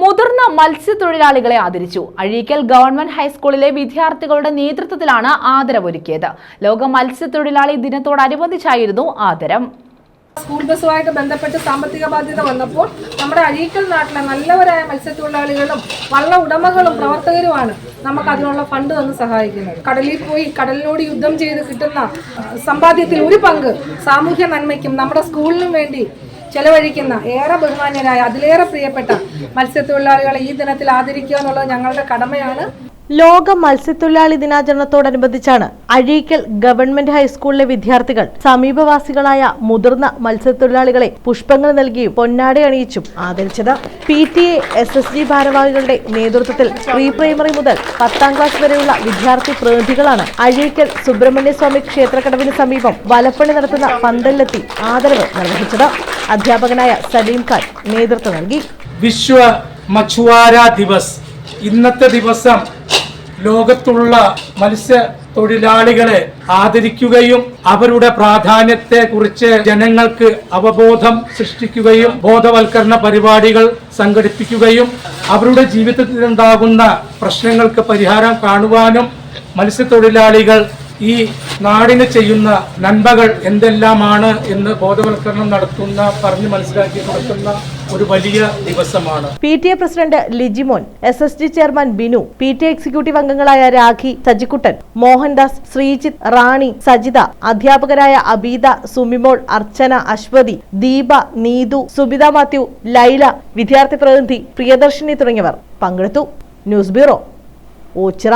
മുതിർന്ന മത്സ്യത്തൊഴിലാളികളെ ആദരിച്ചു. അഴീക്കൽ ഗവൺമെന്റ് ഹൈസ്കൂളിലെ വിദ്യാർത്ഥികളുടെ നേതൃത്വത്തിലാണ് ആദരവൊരുക്കിയത്. ലോക മത്സ്യത്തൊഴിലാളി ദിനത്തോടനുബന്ധിച്ചായിരുന്നു ആദരം. സ്കൂൾ ബസ്സുമായിട്ട് ബന്ധപ്പെട്ട് സാമ്പത്തിക ബാധ്യത വന്നപ്പോൾ നമ്മുടെ അഴീക്കൽ നാട്ടിലെ നല്ലവരായ മത്സ്യത്തൊഴിലാളികളും വള്ള ഉടമകളും പ്രവർത്തകരുമാണ് നമുക്ക് അതിനുള്ള ഫണ്ട് തന്ന് സഹായിക്കുന്നത്. കടലിൽ പോയി കടലിനോട് യുദ്ധം ചെയ്ത് കിട്ടുന്ന സമ്പാദ്യത്തിൽ ഒരു പങ്ക് സാമൂഹ്യ നന്മയ്ക്കും നമ്മുടെ സ്കൂളിനും വേണ്ടി ചെലവഴിക്കുന്ന ഏറെ ബഹുമാന്യരായ അതിലേറെ പ്രിയപ്പെട്ട മത്സ്യത്തൊഴിലാളികളെ ഈ ദിനത്തിൽ ആദരിക്കുക എന്നുള്ളത് ഞങ്ങളുടെ കടമയാണ്. ലോക മത്സ്യത്തൊഴിലാളി ദിനാചരണത്തോടനുബന്ധിച്ചാണ് അഴീക്കൽ ഗവൺമെന്റ് ഹൈസ്കൂളിലെ വിദ്യാർത്ഥികൾ സമീപവാസികളായ മുതിർന്ന മത്സ്യത്തൊഴിലാളികളെ പുഷ്പങ്ങൾ നൽകിയും പൊന്നാട അണിയിച്ചും ആദരിച്ചത് P T A S S G ഭാരവാഹികളുടെ നേതൃത്വത്തിൽ പ്രീ പ്രൈമറി മുതൽ പത്താം ക്ലാസ് വരെയുള്ള വിദ്യാർത്ഥി പ്രതിനിധികളാണ് അഴീക്കൽ സുബ്രഹ്മണ്യസ്വാമി ക്ഷേത്രക്കടവിന് സമീപം വലപ്പണി നടത്തുന്ന പന്തലിലെത്തി ആദരവ് നിർവഹിച്ചത്. അധ്യാപകനായ സലീം ഖാൻ നേതൃത്വം നൽകി. വിശ്വ മച്ചുവാര ദിവസ്. ഇന്നത്തെ ദിവസം ലോകത്തുള്ള മത്സ്യ തൊഴിലാളികളെ ആദരിക്കുകയും അവരുടെ പ്രാധാന്യത്തെ കുറിച്ച് ജനങ്ങൾക്ക് അവബോധം സൃഷ്ടിക്കുകയും ബോധവൽക്കരണ പരിപാടികൾ സംഘടിപ്പിക്കുകയും അവരുടെ ജീവിതത്തിൽ ഉണ്ടാകുന്ന പ്രശ്നങ്ങൾക്ക് പരിഹാരം കാണുവാനും മത്സ്യത്തൊഴിലാളികൾ ഈ നാടിന് ചെയ്യുന്ന നന്മകൾ എന്തെല്ലാമാണ് എന്ന് ബോധവൽക്കരണം നടത്തുന്ന പറഞ്ഞ് മനസ്സിലാക്കി കൊടുക്കുന്ന ഒരു വലിയ ദിവസമാണ്. P T A president Lijimon S S D chairman Binu P T executive അംഗങ്ങളായ രാഖി സജിക്കുട്ടൻ മോഹൻദാസ് ശ്രീജിത്ത് റാണി സജിത അധ്യാപകരായ അബീത സുമിമോൾ അർച്ചന അശ്വതി ദീപ നീതു സുബിത മാത്യു ലൈല വിദ്യാർത്ഥി പ്രതിനിധി പ്രിയദർശിനി തുടങ്ങിയവർ പങ്കെടുത്തു. News bureau Oachira.